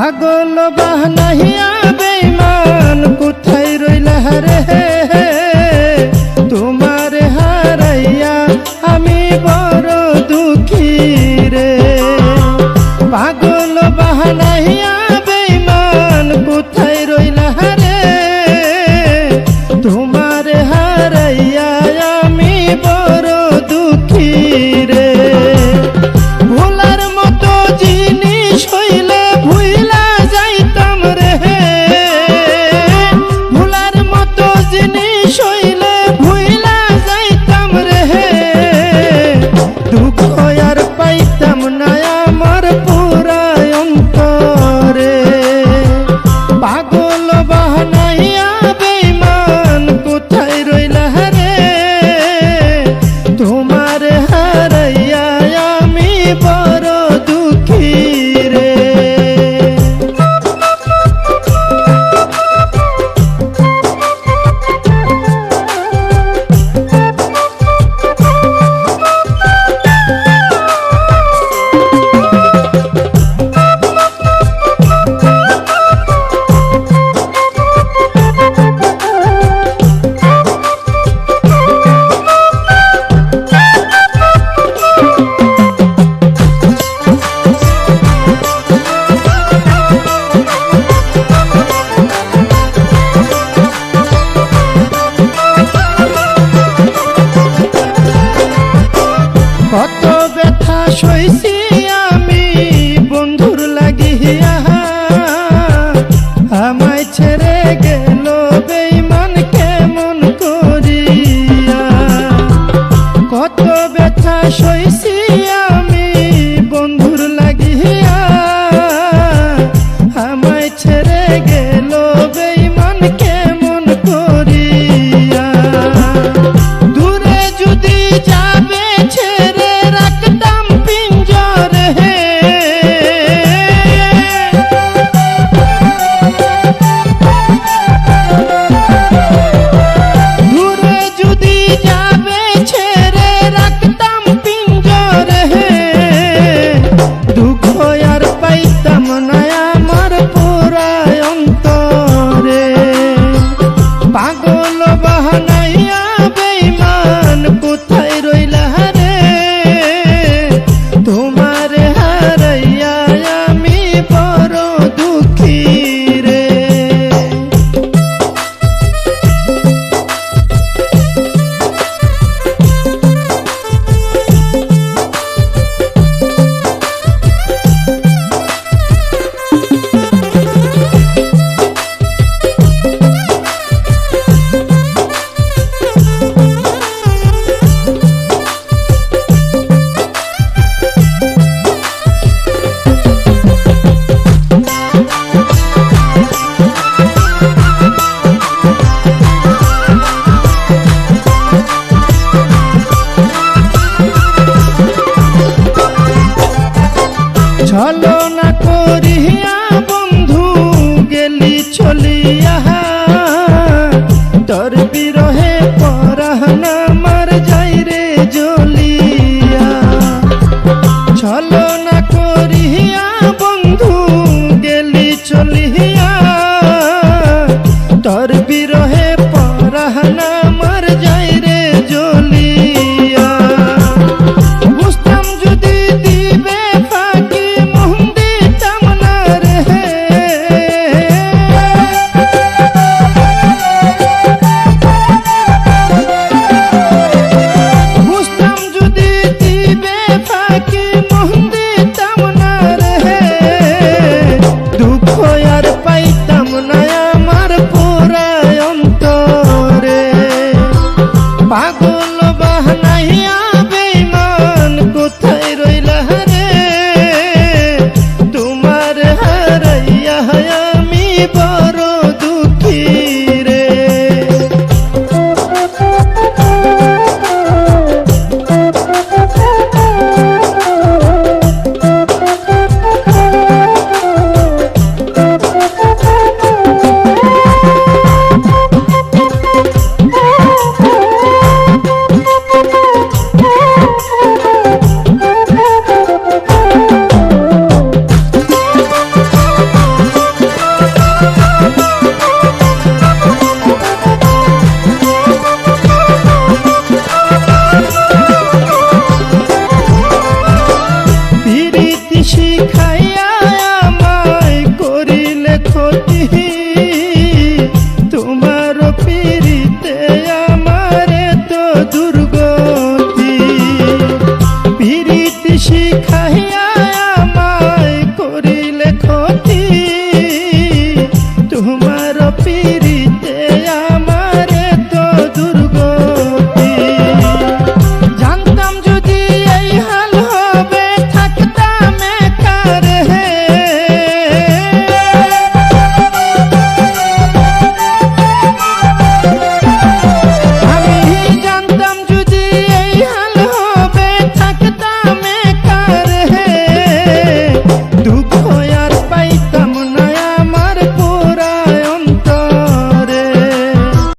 পাগল বাহনাহিয়া বেমান কোথায় রইলা হে তোমার হারাইয়া আমি বড় দুঃখী রে। পাগল ব্যথা সইছি। तर भी रहे पर रहना হলো বাহনাইয়া বেমান কোথায় রইলা তোমার আমি তোর পিড়িতে আমার তো দূর